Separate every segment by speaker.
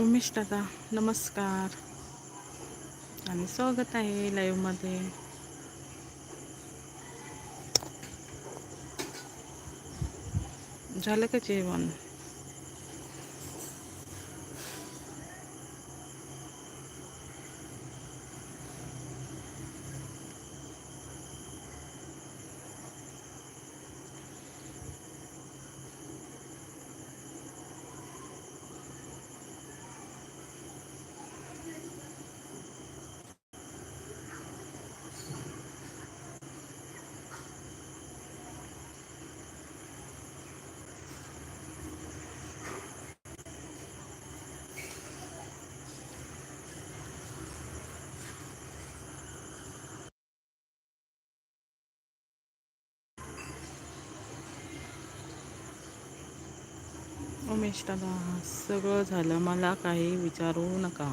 Speaker 1: उमेश दादा नमस्कार आणि स्वागत आहे लाईव्हमध्ये झालं का जेवण उमेश दादा सगळं झालं. मला काही विचारू नका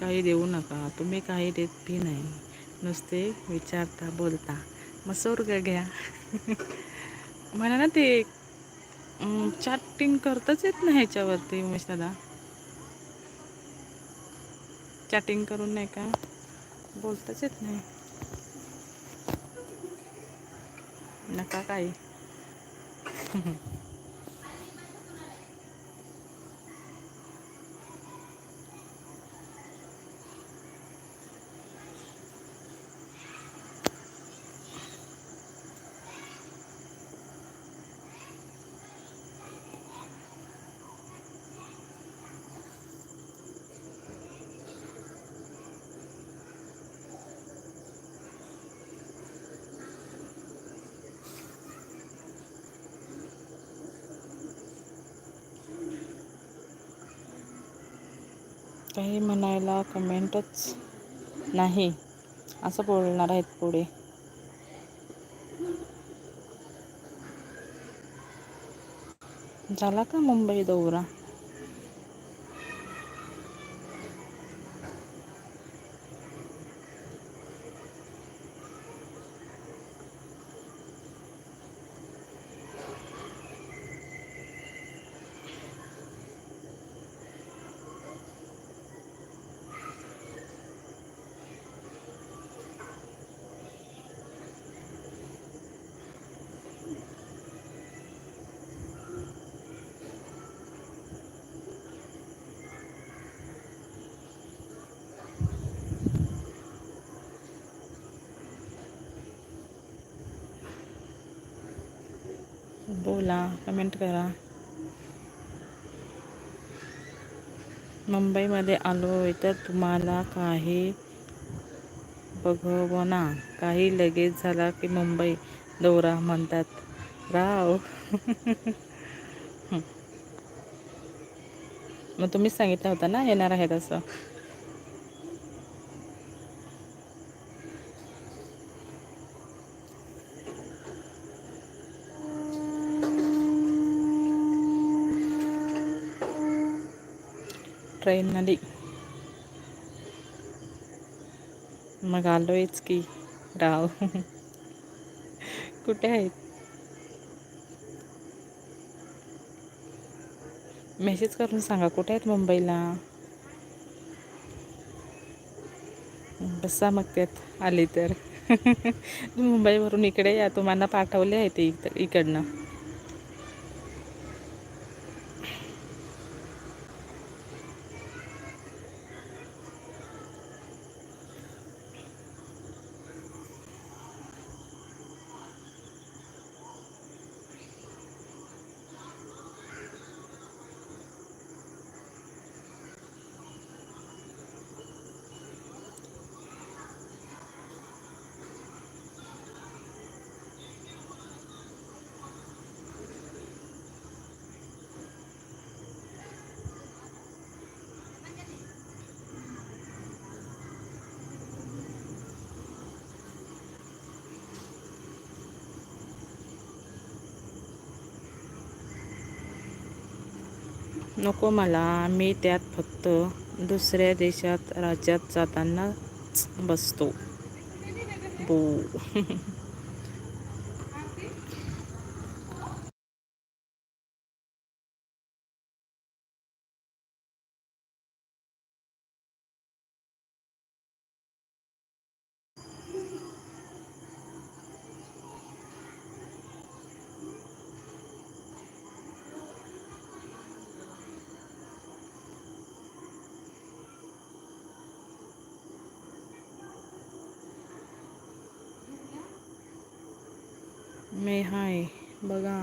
Speaker 1: काही देऊ नका. तुम्ही काही देत बी नाही. नुसते विचारता बोलता. मग स्वर्ग घ्या. मला ना ते चॅटिंग करताच येत नाही ह्याच्यावरती उमेश दादा चॅटिंग करून नाही का? बोलताच येत नाही. नका काही. काही म्हणायला कमेंटच नाही. असं बोलणार आहेत पुढे. झाला का मुंबई दौरा? बोला कमेंट करा. मुंबईमध्ये आलो आहे तर तुम्हाला काही बघवना काही लगेच झाला की मुंबई दौरा म्हणतात. राव. मग तुम्हीच सांगितलं होतं ना येणार आहेत असं. ट्रेन मग आलोयच की राव. कुठे आहेत? मेसेज करून सांगा कुठे आहेत मुंबईला? बसा मग त्यात आली तर. मुंबईवरून इकडे या तुम्हाला पाठवले आहे ते इकडनं. नको मला. मी त्यात फक्त दुसऱ्या देशात राज्यात जातानाच बसतो. बो. मी हाय बघा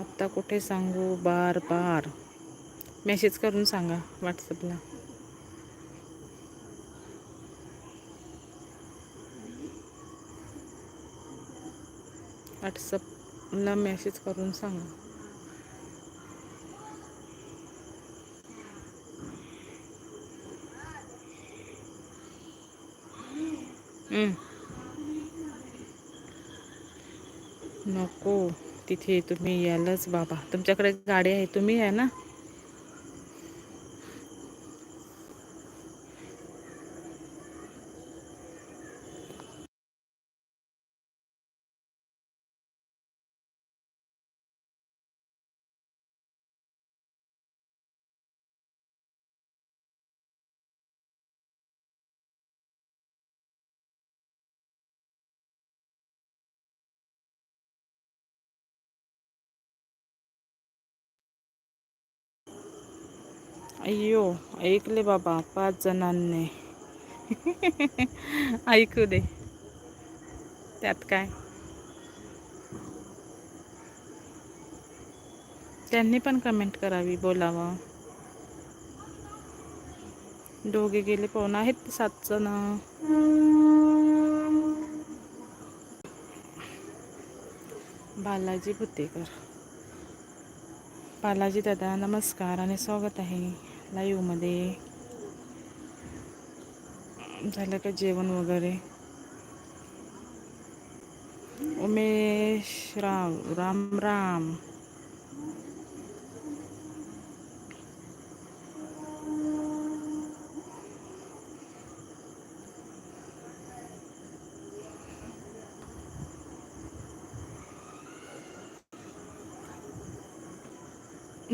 Speaker 1: आत्ता कुठे सांगू? बार बार. मेसेज करून सांगा व्हॉट्सअपला व्हॉट्सअपला मेसेज करून सांगा. नको. तिथे तुम्ही यालच बाबा. तुमच्याकडे गाडी आहे तुम्ही आहे ना. अय्यो ऐकले बाबा पाच जणांनी. ऐकू दे. त्यात काय? त्यांनी पण कमेंट करावी बोलावं. दोघे गेले पाहून आहेत सात जण. बालाजी भुतेकर. बालाजी दादा नमस्कार आणि स्वागत आहे. लाईवमध्ये झालं का जेवण वगैरे? उमेश राव राम राम.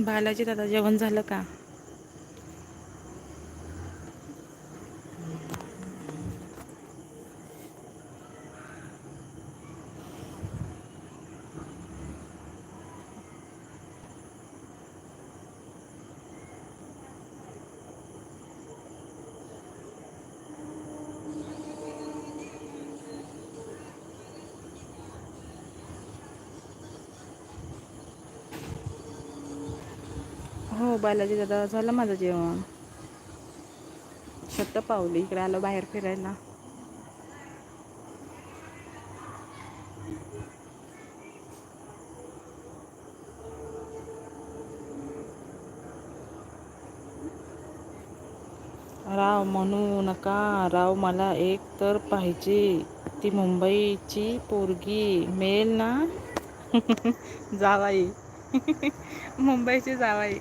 Speaker 1: बालाजी दादा जेवण झालं का? हो बालाजी दादा झालं माझं जेवण. शत पावली इकडे आलो बाहेर फिरायला. राव म्हणू नका राव मला एक तर पाहिजे. ती मुंबईची पोरगी मिळेल ना? जावाई. मुंबईची जावाई.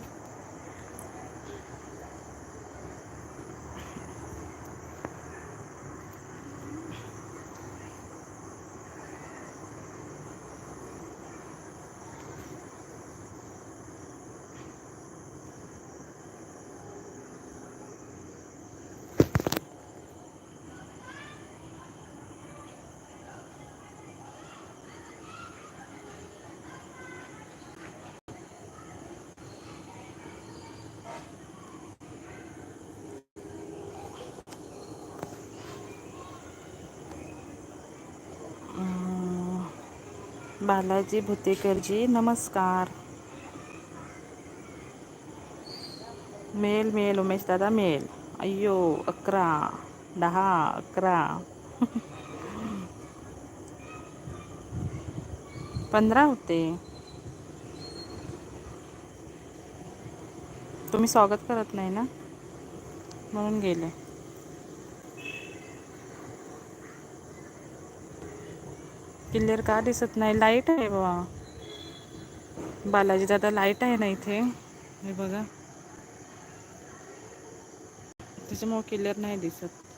Speaker 1: बालाजी भुतेकरजी नमस्कार. मेल मेल उमेश दादा मेल. अय्यो अकरा दहा अकरा. पंधरा होते. तुम्ही स्वागत करत नाही ना? म्हणून गेले. क्लिअर का दिसत नाही. लाइट आहे बाबा बालाजी दादा लाइट आहे ना इथे? हे बघा. त्याच्यामुळं क्लिअर नाही दिसत.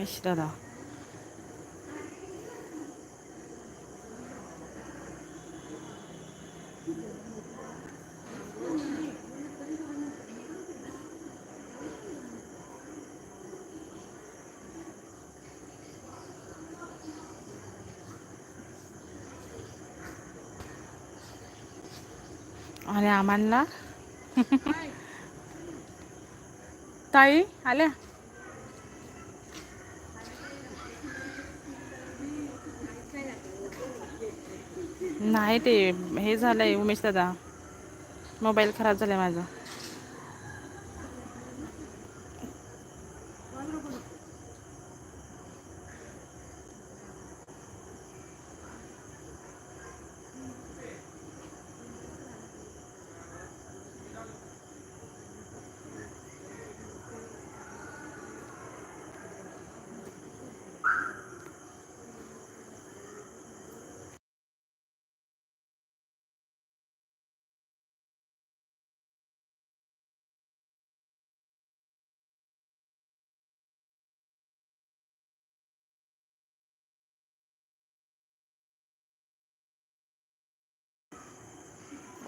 Speaker 1: उमेश दादा आणि आम्हाला ताई आल्या नाही ते हे झालं आहे उमेश दादा. मोबाईल खराब झाला आहे माझा.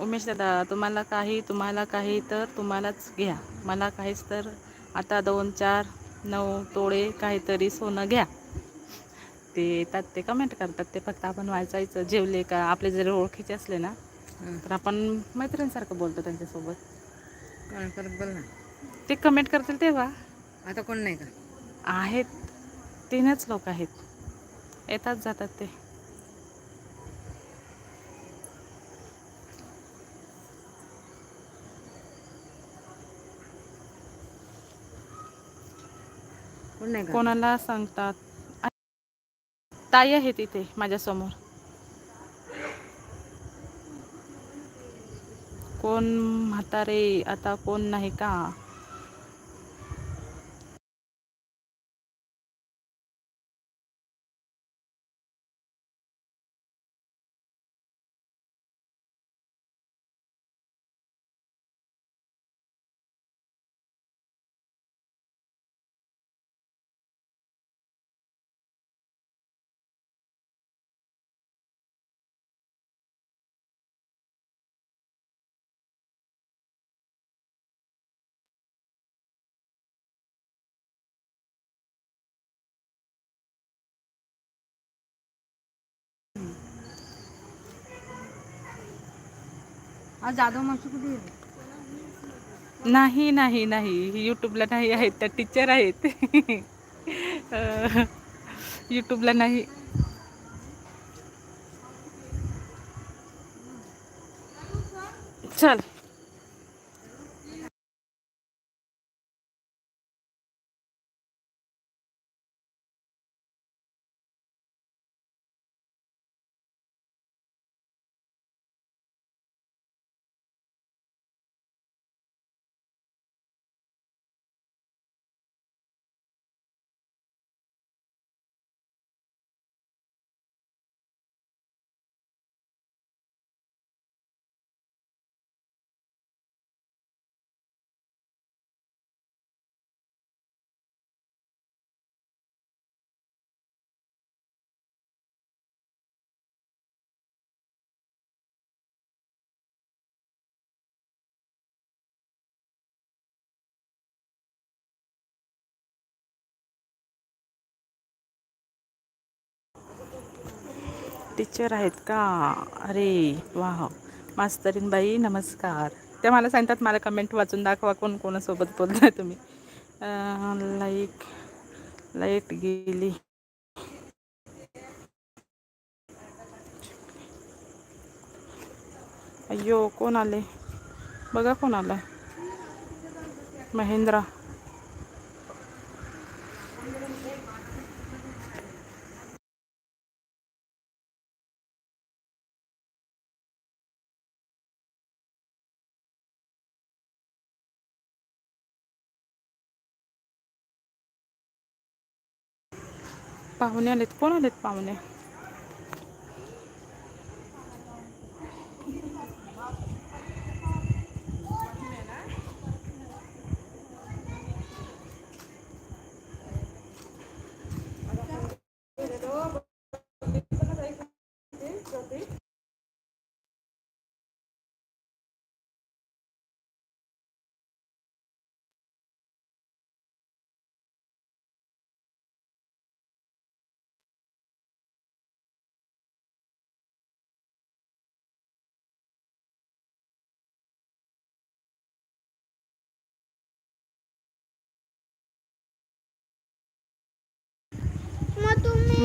Speaker 1: उमेश दादा तुम्हाला काही तुम्हाला काही तर तुम्हालाच घ्या. मला काहीच तर आता दोन चार नऊ तोळे काहीतरी सोनं घ्या. ते येतात ते कमेंट करतात. ते फक्त आपण वाचायचं जेवले का? आपले जर ओळखीचे असले ना तर आपण मैत्रिणीसारखं बोलतो त्यांच्यासोबत.
Speaker 2: बोल ना.
Speaker 1: ते कमेंट करतील तेव्हा.
Speaker 2: आता कोण नाही का?
Speaker 1: आहेत. तीनच लोक आहेत. येतात जातात ते. कोणाला सांगतात? ताई आहे तिथे माझ्यासमोर. कोण म्हातारे आता कोण नाही का?
Speaker 2: आज जाधव मावशी कुठे
Speaker 1: नाही नाही नाही. यूट्यूबला नाही आहेत त्या टीचर आहेत. यूट्यूबला नाही. चल. टीचर आहेत का? अरे वाह. मास्तरीनबाई नमस्कार. त्या मला सांगतात मला कमेंट वाचून दाखवा कोण कोणासोबत बोलताय तुम्ही. लाईक लाइट गेली. अय्यो कोण आले? बघा कोण आलं महेंद्रा. पाहुणे आलेत. कोण आलेत पाहुणे?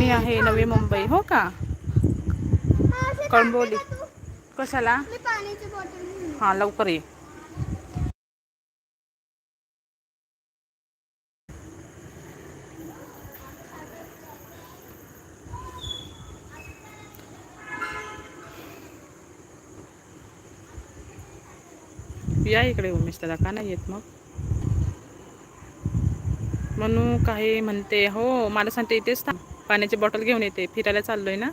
Speaker 1: आहे नवी मुंबई हो का? कळंबोली. कशाला?
Speaker 2: मी
Speaker 1: हां लवकर ये. या इकडे उमेश दादा का नाही येत मग? म्हणू काही म्हणते हो मला सांगते इथेच थांब. पाण्याची बॉटल घेऊन येते. फिरायला चाललोय ना.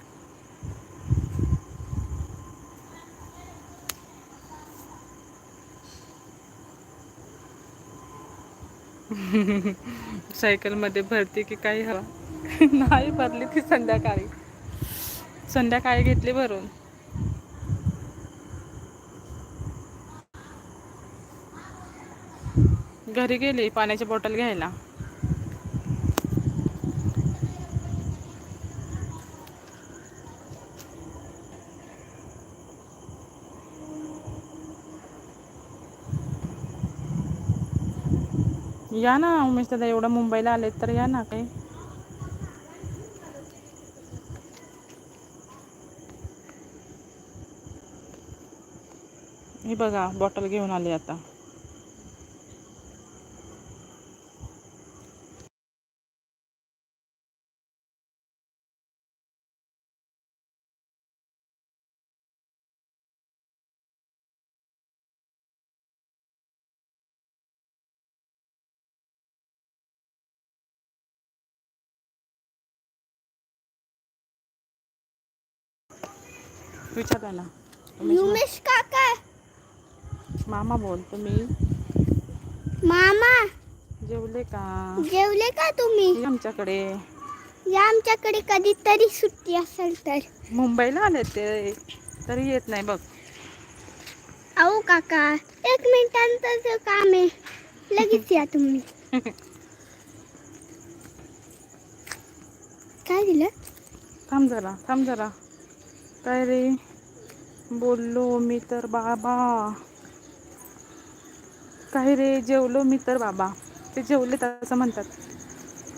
Speaker 1: सायकलमध्ये भरते की काही हवा? नाही भरली ती संध्याकाळी. संध्याकाळी घेतली भरून. घरी गेली पाण्याची बॉटल घ्यायला. या ना उमेश दादा एवढं मुंबईला आलेत तर या ना काही. हे बघा बॉटल घेऊन आली आता. विचारा ना.
Speaker 2: उमेश काका.
Speaker 1: मामा बोल तुम्ही?
Speaker 2: मामा.
Speaker 1: जेवले का?
Speaker 2: जेवले का तुम्ही?
Speaker 1: ये आमच्याकडे.
Speaker 2: या आमच्याकडे कधीतरी सुट्टी असेल तर.
Speaker 1: मुंबईला आले ते तरी येत नाही बघ.
Speaker 2: अहो काका एक मिनिटांचं काम आहे. लगेच या तुम्ही. काय दिलं?
Speaker 1: थांब जरा थांब जरा. काय रे? बोललो मी तर बाबा. काय रे? जेवलो मी तर बाबा. ते जेवले असं म्हणतात.